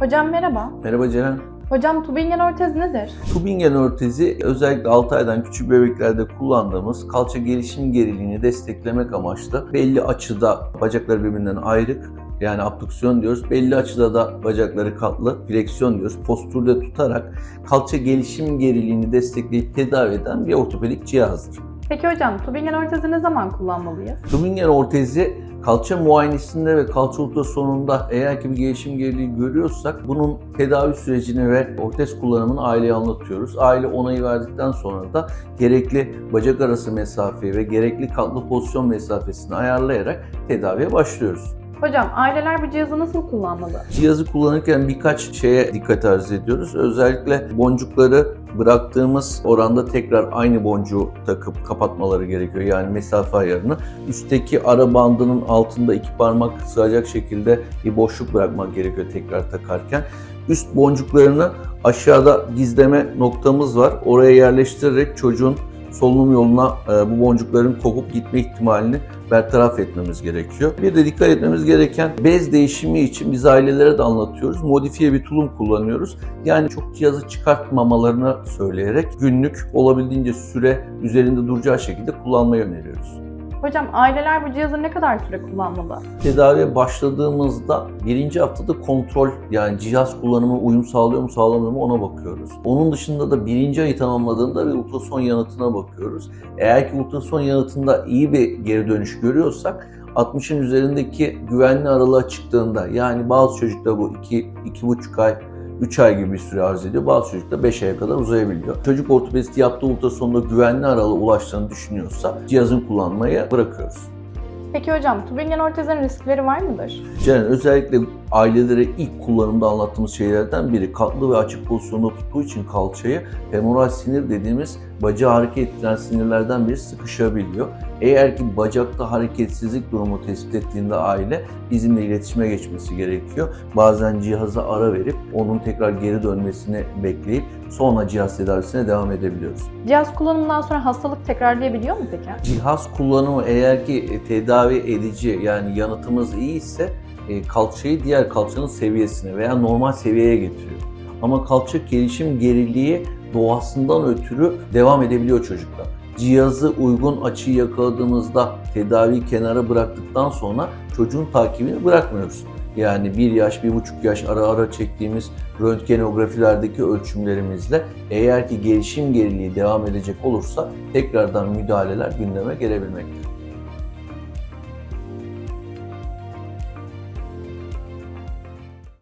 Hocam merhaba. Merhaba Ceren. Hocam Tübingen ortez nedir? Tübingen ortezi özellikle 6 aydan küçük bebeklerde kullandığımız kalça gelişim geriliğini desteklemek amaçlı belli açıda bacakları birbirinden ayrık yani abduksiyon diyoruz. Belli açıda da bacakları katlı, fleksiyon diyoruz. Postürde tutarak kalça gelişim geriliğini destekleyip tedavi eden bir ortopedik cihazdır. Peki hocam Tübingen ortezi ne zaman kullanmalıyız? Tübingen ortezi kalça muayenesinde ve kalça ultrasonunda eğer ki bir gelişim geriliği görüyorsak bunun tedavi sürecini ve ortez kullanımını aileye anlatıyoruz. Aile onayı verdikten sonra da gerekli bacak arası mesafeyi ve gerekli katlı pozisyon mesafesini ayarlayarak tedaviye başlıyoruz. Hocam aileler bu cihazı nasıl kullanmalı? Cihazı kullanırken birkaç şeye dikkat arz ediyoruz. Özellikle boncukları bıraktığımız oranda tekrar aynı boncuğu takıp kapatmaları gerekiyor. Yani mesafe ayarını. Üstteki ara bandının altında iki parmak sığacak şekilde bir boşluk bırakmak gerekiyor tekrar takarken. Üst boncuklarını aşağıda gizleme noktamız var. Oraya yerleştirerek çocuğun solunum yoluna e, bu boncukların kopup gitme ihtimalini bertaraf etmemiz gerekiyor. Bir de dikkat etmemiz gereken bez değişimi için biz ailelere de anlatıyoruz. Modifiye bir tulum kullanıyoruz. Yani çok cihazı çıkartmamalarını söyleyerek günlük olabildiğince süre üzerinde duracağı şekilde kullanmayı öneriyoruz. Hocam aileler bu cihazı ne kadar süre kullanmalı? Tedaviye başladığımızda birinci haftada kontrol yani cihaz kullanımı uyum sağlıyor mu sağlamıyor mu ona bakıyoruz. Onun dışında da birinci ayı tamamladığında bir ultrason yanıtına bakıyoruz. Eğer ki ultrason yanıtında iyi bir geri dönüş görüyorsak 60'ın üzerindeki güvenli aralığa çıktığında yani bazı çocukta bu 2 2,5 ay 3 ay gibi bir süre arz ediyor. Bazı çocukta 5 aya kadar uzayabiliyor. Çocuk ortopedisti yaptığı ultrasonda güvenli aralığa ulaştığını düşünüyorsa cihazın kullanmayı bırakıyoruz. Peki hocam Tübingen ortezin riskleri var mıdır? Ceren özellikle ailelere ilk kullanımda anlattığımız şeylerden biri katlı ve açık pozisyonda tuttuğu için kalçayı femoral sinir dediğimiz bacağı hareket ettiren sinirlerden biri sıkışabiliyor. Eğer ki bacakta hareketsizlik durumu tespit ettiğinde aile bizimle iletişime geçmesi gerekiyor. Bazen cihaza ara verip onun tekrar geri dönmesini bekleyip sonra cihaz tedavisine devam edebiliyoruz. Cihaz kullanımından sonra hastalık tekrarlayabiliyor mu peki? Cihaz kullanımı eğer ki tedavi edici yani yanıtımız iyi ise e, kalçayı diğer kalçanın seviyesine veya normal seviyeye getiriyor. Ama kalça gelişim geriliği doğasından ötürü devam edebiliyor çocukta. Cihazı uygun açıyı yakaladığımızda tedaviyi kenara bıraktıktan sonra çocuğun takibini bırakmıyoruz. Yani bir yaş, bir buçuk yaş ara ara çektiğimiz röntgenografilerdeki ölçümlerimizle eğer ki gelişim geriliği devam edecek olursa tekrardan müdahaleler gündeme gelebilmektedir.